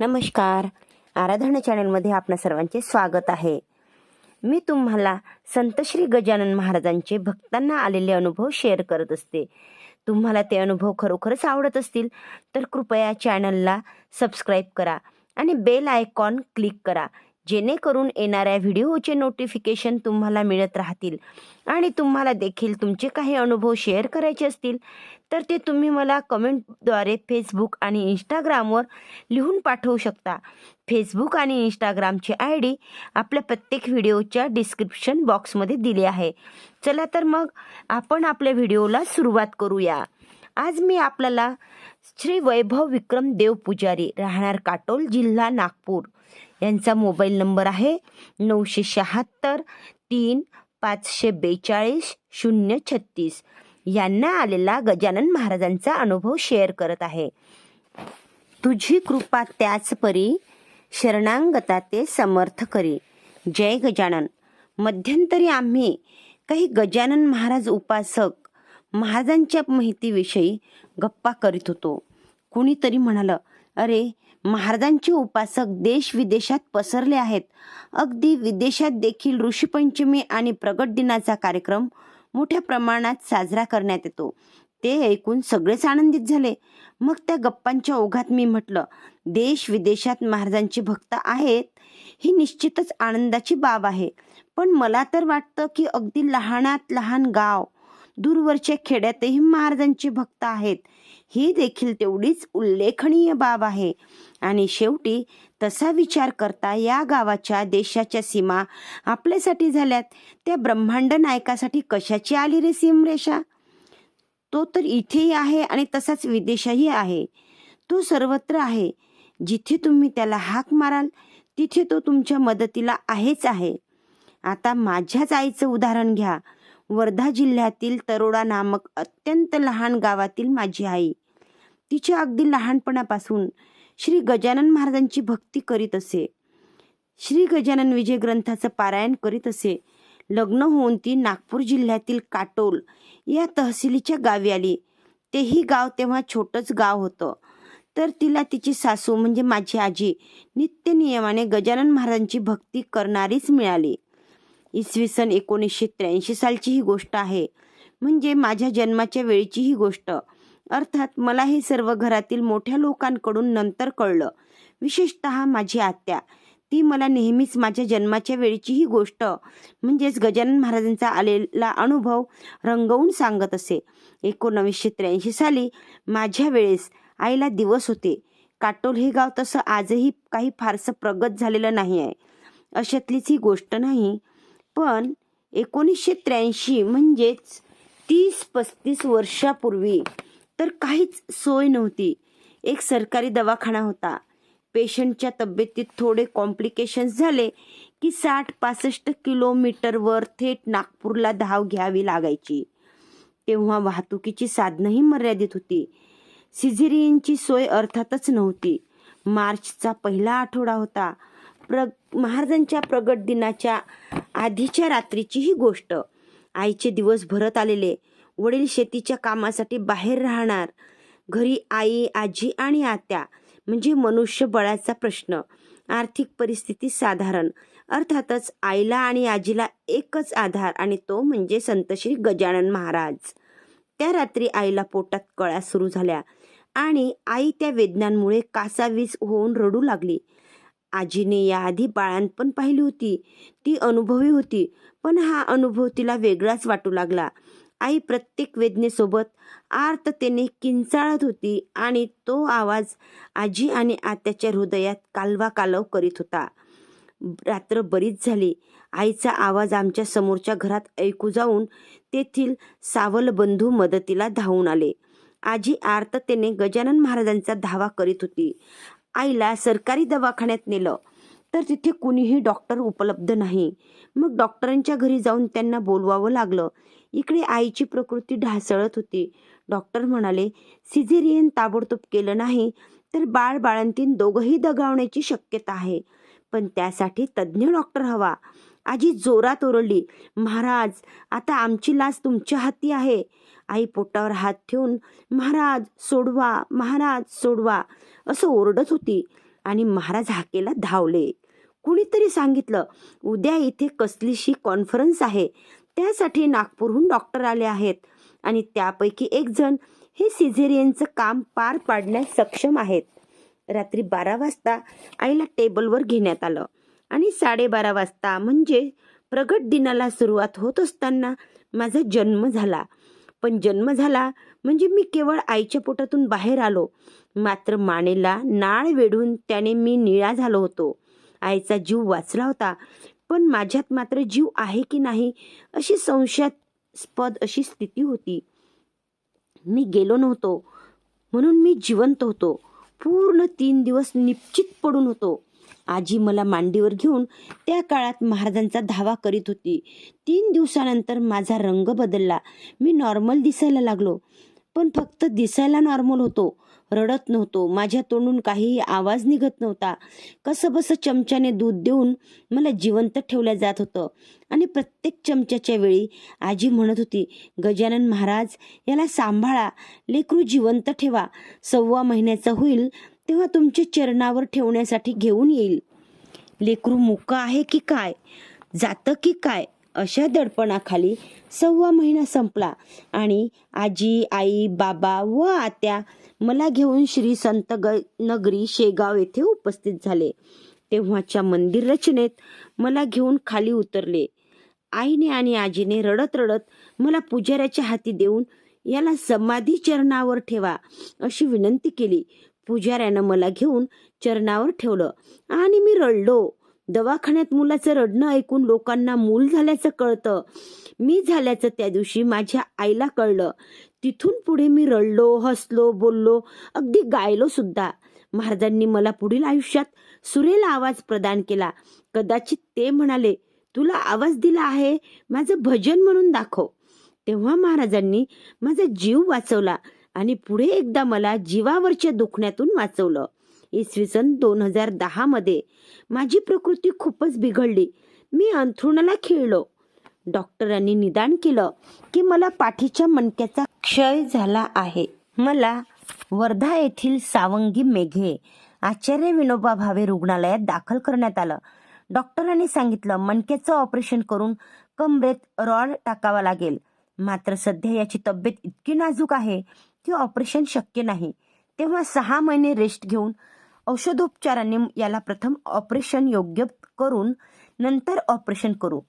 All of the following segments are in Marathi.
नमस्कार. आराधना चॅनलमध्ये आपणा सर्वांचे स्वागत आहे. मी तुम्हाला संत श्री गजानन महाराजांचे भक्तांना आलेले अनुभव शेअर करत असते. तुम्हाला ते अनुभव खरोखरच आवडत असतील तर कृपया चॅनलला सबस्क्राईब करा आणि बेल आयकॉन क्लिक करा. जेणेकरून येणाऱ्या व्हिडिओचे नोटिफिकेशन तुम्हाला मिळत राहतील. आणि तुम्हाला देखील तुमचे काही अनुभव शेअर करायचे असतील तर ते तुम्ही मला कमेंटद्वारे फेसबुक आणि इंस्टाग्रामवर लिहून पाठवू शकता. फेसबुक आणि इंस्टाग्रामची आय डी आपल्या प्रत्येक व्हिडिओच्या डिस्क्रिप्शन बॉक्समध्ये दिली आहे. चला तर मग आपण आपल्या व्हिडिओला सुरुवात करूया. आज मी आपल्याला श्री वैभव विक्रम देव पुजारी राहणार काटोल जिल्हा नागपूर. यांचा मोबाईल नंबर आहे नऊशे शहात्तर तीन पाचशे बेचाळीस शून्य छत्तीस. यांना आलेला गजानन महाराजांचा अनुभव शेअर करत आहे. तुझी कृपा त्याच परी शरणांगता ते समर्थ करी. जय गजानन. मध्यंतरी आम्ही काही गजानन महाराज उपासक महाराजांच्या माहितीविषयी गप्पा करीत होतो. कुणीतरी म्हणालं अरे महाराजांचे उपासक देश विदेशात पसरले आहेत. अगदी विदेशात देखील ऋषीपंचमी आणि प्रगट दिनाचा कार्यक्रम मोठ्या प्रमाणात साजरा करण्यात येतो. ते ऐकून सगळेच आनंदित झाले. मग त्या गप्पांच्या ओघात मी म्हटलं देश विदेशात महाराजांचे भक्त आहेत ही निश्चितच आनंदाची बाब आहे. पण मला तर वाटतं की अगदी लहानात लहान गाव दूरवरच्या खेड्यातही महाराजांचे भक्त आहेत. ही देखील तेवढीच उल्लेखनीय बाब आहे. आणि शेवटी तसा विचार करता या गावाच्या देशाच्या सीमा आपल्यासाठी झाल्यात. त्या ब्रह्मांड नायकासाठी कशाची आली रे सीमरेषा? तो तर इथेही आहे आणि तसाच विदेशही आहे. तो सर्वत्र आहे. जिथे तुम्ही त्याला हाक माराल तिथे तो तुमच्या मदतीला आहेच आहे. आता माझ्याच आईचं उदाहरण घ्या. वर्धा जिल्ह्यातील तरोडा नामक अत्यंत लहान गावातील माझी आई. तिच्या अगदी लहानपणापासून श्री गजानन महाराजांची भक्ती करीत असे. श्री गजानन विजय ग्रंथाचं पारायण करीत असे. लग्न होऊन ती नागपूर जिल्ह्यातील काटोल या तहसीलीच्या गावी आली. तेही गाव तेव्हा छोटंच गाव होतं. तर तिला तिची सासू म्हणजे माझी आजी नित्य नियमाने गजानन महाराजांची भक्ती करणारीच मिळाली. इसवी सन एकोणीसशे त्र्याऐंशी सालची ही गोष्ट आहे. म्हणजे माझ्या जन्माच्या वेळीची ही गोष्ट. अर्थात मला हे सर्व घरातील मोठ्या लोकांकडून नंतर कळलं. विशेषत माझी आत्या. ती मला नेहमीच माझ्या जन्माच्या वेळीची ही गोष्ट म्हणजेच गजानन महाराजांचा आलेला अनुभव रंगवून सांगत असे. एकोणवीसशे त्र्याऐंशी साली माझ्या वेळेस आईला दिवस होते. काटोल हे गाव तसं आजही काही फारसं प्रगत झालेलं नाही आहे अशातलीच ही गोष्ट नाही. पण एकोणीसशे त्र्याऐंशी म्हणजेच तीस पस्तीस वर्षापूर्वी तर काहीच सोय नव्हती. एक सरकारी दवाखाना होता. पेशंटच्या तब्येतीत थोडे कॉम्प्लिकेशन्स झाले की साठ पासष्ट किलोमीटरवर थेट नागपूरला धाव घ्यावी लागायची. तेव्हा वाहतुकीची साधनंही मर्यादित होती. सिझेरियनची सोय अर्थातच नव्हती. मार्चचा पहिला आठवडा होता. प्र महाराजांच्या प्रगट दिनाच्या आधीच्या रात्रीची ही गोष्ट. आईचे दिवस भरत आलेले. वडील शेतीच्या कामासाठी बाहेर राहणार. घरी आई आजी आणि आत्या म्हणजे मनुष्यबळाचा प्रश्न. आर्थिक परिस्थिती साधारण. अर्थातच आईला आणि आजीला एकच आधार आणि तो म्हणजे संत श्री गजानन महाराज. त्या रात्री आईला पोटात कळ्या सुरू झाल्या आणि आई त्या वेदनांमुळे कासावीस होऊन रडू लागली. आजीने याआधी बाळांपण पाहिली होती. ती अनुभवी होती पण हा अनुभव तिला वेगळाच वाटू लागला. आई प्रत्येक वेदनेसोबत आर्ततेने किंचाळत होती आणि तो आवाज आजी आणि आत्याच्या हृदयात कालवा कालव करीत होता. रात्र बरीच झाली. आईचा आवाज आमच्या समोरच्या घरात ऐकू जाऊन तेथील सावल बंधू मदतीला धावून आले. आजी आर्ततेने गजानन महाराजांचा धावा करीत होती. आईला सरकारी दवाखान्यात नेलं. तर तिथे कुणीही डॉक्टर उपलब्ध नाही. मग डॉक्टरांच्या घरी जाऊन त्यांना बोलवावं लागलं. इकडे आईची प्रकृती ढासळत होती. डॉक्टर म्हणाले सिझेरियन ताबडतोब केलं नाही तर बाळ बाळंतीन दोघंही दगावण्याची शक्यता आहे. पण त्यासाठी तज्ज्ञ डॉक्टर हवा. आजी जोरात ओरडली महाराज आता आमची लाच तुमच्या हाती आहे. आई पोटावर हात ठेवून महाराज सोडवा महाराज सोडवा असं ओरडत होती आणि महाराज हाकेला धावले. कुणीतरी सांगितलं उद्या इथे कसलीशी कॉन्फरन्स आहे. त्यासाठी नागपूरहून डॉक्टर आले आहेत. आणि त्यापैकी एक जण हे सिझेरियनचं काम पार पाडण्यास सक्षम आहेत. रात्री बारा वाजता आईला टेबलवर घेण्यात आलं. आणि साडेबारा वाजता म्हणजे प्रगट दिनाला सुरुवात होत असताना माझा जन्म झाला. पण जन्म झाला म्हणजे मी केवळ आईच्या पोटातून बाहेर आलो. मात्र मानेला नाळ वेढून त्याने मी निळा झालो होतो. आईचा जीव वाचला होता. पण माझ्यात मात्र जीव आहे की नाही अशी संशयास्पद अशी स्थिती होती. मी गेलो नव्हतो. म्हणून मी जिवंत होतो. पूर्ण तीन दिवस निश्चित पडून होतो. आजी मला मांडीवर घेऊन त्या काळात महाराजांचा धावा करीत होती. तीन दिवसानंतर माझा रंग बदलला. मी नॉर्मल दिसायला लागलो. पण फक्त दिसायला नॉर्मल होतो. रडत नव्हतो. माझ्या तोंडून काहीही आवाज निघत नव्हता. कसं बसं चमच्याने दूध देऊन मला जिवंत ठेवलं जात होतं. आणि प्रत्येक चमच्याच्या वेळी आजी म्हणत होती गजानन महाराज याला सांभाळा. लेकरू जिवंत ठेवा. सव्वा महिन्याचा होईल तेव्हा तुमच्या चरणावर ठेवण्यासाठी घेऊन येईल. लेकरू मुका आहे की काय? जातं की काय? अशा दडपणाखाली सव्वा महिना संपला आणि आजी आई बाबा व आत्या मला घेऊन श्री संत ग नगरी शेगाव येथे उपस्थित झाले. तेव्हाच्या मंदिर रचनेत मला घेऊन खाली उतरले. आईने आणि आजीने रडत रडत मला पुजाऱ्याच्या हाती देऊन याला समाधी चरणावर ठेवा अशी विनंती केली. पुजाऱ्यानं मला घेऊन चरणावर ठेवलं आणि मी रडलो. दवाखान्यात मुलाचं रडणं ऐकून लोकांना मूल झाल्याचं कळतं. मी झाल्याचं त्या दिवशी माझ्या आईला कळलं. तिथून पुढे मी रडलो हसलो बोललो अगदी गायलो सुद्धा. महाराजांनी मला पुढील आयुष्यात सुरेल आवाज प्रदान केला. कदाचित ते म्हणाले तुला आवाज दिला आहे? माझं भजन म्हणून दाखव. तेव्हा महाराजांनी माझा जीव वाचवला आणि पुढे एकदा मला जीवावरच्या दुखण्यातून वाचवलं. इसवी सन दोन हजार दहामध्ये माझी प्रकृती खूपच बिघडली. मी अंथरुणाला खिळलो. डॉक्टरांनी निदान केलं की मला पाठीच्या मणक्याचा क्षय झाला आहे. मला वर्धा येथील सावंगी मेघे आचार्य विनोबा भावे रुग्णालयात दाखल करण्यात आलं. डॉक्टरांनी सांगितलं मणक्याचं ऑपरेशन करून कमरेत रॉड टाकावा लागेल. मात्र सध्या याची तब्येत इतकी नाजूक आहे की ऑपरेशन शक्य नाही. तेव्हा सहा महिने रेस्ट घेऊन औषधोपचारांनी याला प्रथम ऑपरेशन योग्य करून नंतर ऑपरेशन करू.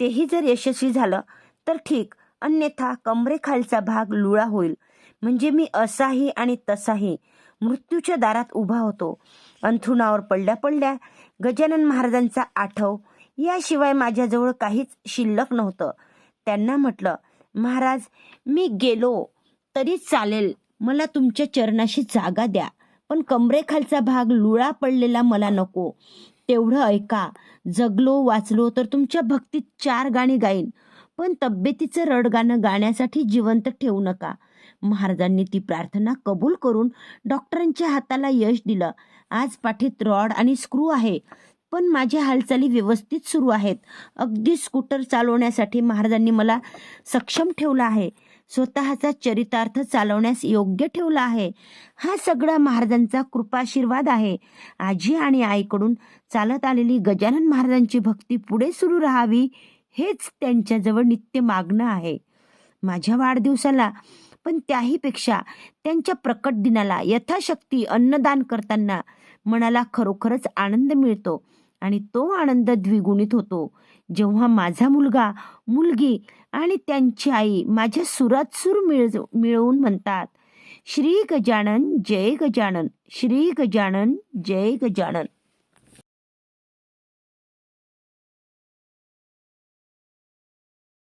तेही जर यशस्वी झालं तर ठीक. अन्यथा कमरेखालचा भाग लुळा होईल. म्हणजे मी असाही आणि तसाही मृत्यूच्या दारात उभा होतो. अंथरुणावर पडल्या पडल्या गजानन महाराजांचा आठव याशिवाय माझ्याजवळ काहीच शिल्लक नव्हतं. त्यांना म्हटलं महाराज मी गेलो तरी चालेल. मला तुमच्या चरणाशी जागा द्या. पण कमरेखालचा भाग लुळा पडलेला मला नको. तेवढं ऐका. जगलो वाचलो तर तुमच्या भक्तीत चार गाणी गाईन. पण तब्येतीचं रडगाणं गाण्यासाठी जिवंत ठेवू नका. महाराजांनी ती प्रार्थना कबूल करून डॉक्टरांच्या हाताला यश दिलं. आज पाठीत रॉड आणि स्क्रू आहे. पण माझ्या हालचाली व्यवस्थित सुरू आहेत. अगदी स्कूटर चालवण्यासाठी महाराजांनी मला सक्षम ठेवलं आहे. स्वतःचा चरितार्थ चालवण्यास योग्य ठेवला आहे. हा सगळा महाराजांचा कृपाशीर्वाद आहे. आजी आणि आईकडून चालत आलेली गजानन महाराजांची भक्ती पुढे सुरू राहावी हेच त्यांच्याजवळ नित्य मागणं आहे. माझ्या वाढदिवसाला पण त्याहीपेक्षा त्यांच्या प्रकट दिनाला यथाशक्ती अन्नदान करताना मनाला खरोखरच आनंद मिळतो. आणि तो आनंद द्विगुणित होतो. जेव्हा माझा मुलगा मुलगी आणि त्यांची आई माझ्या सुरात सूर मिळ मिळवून म्हणतात श्री गजानन जय गजानन श्री गजानन जय गजानन.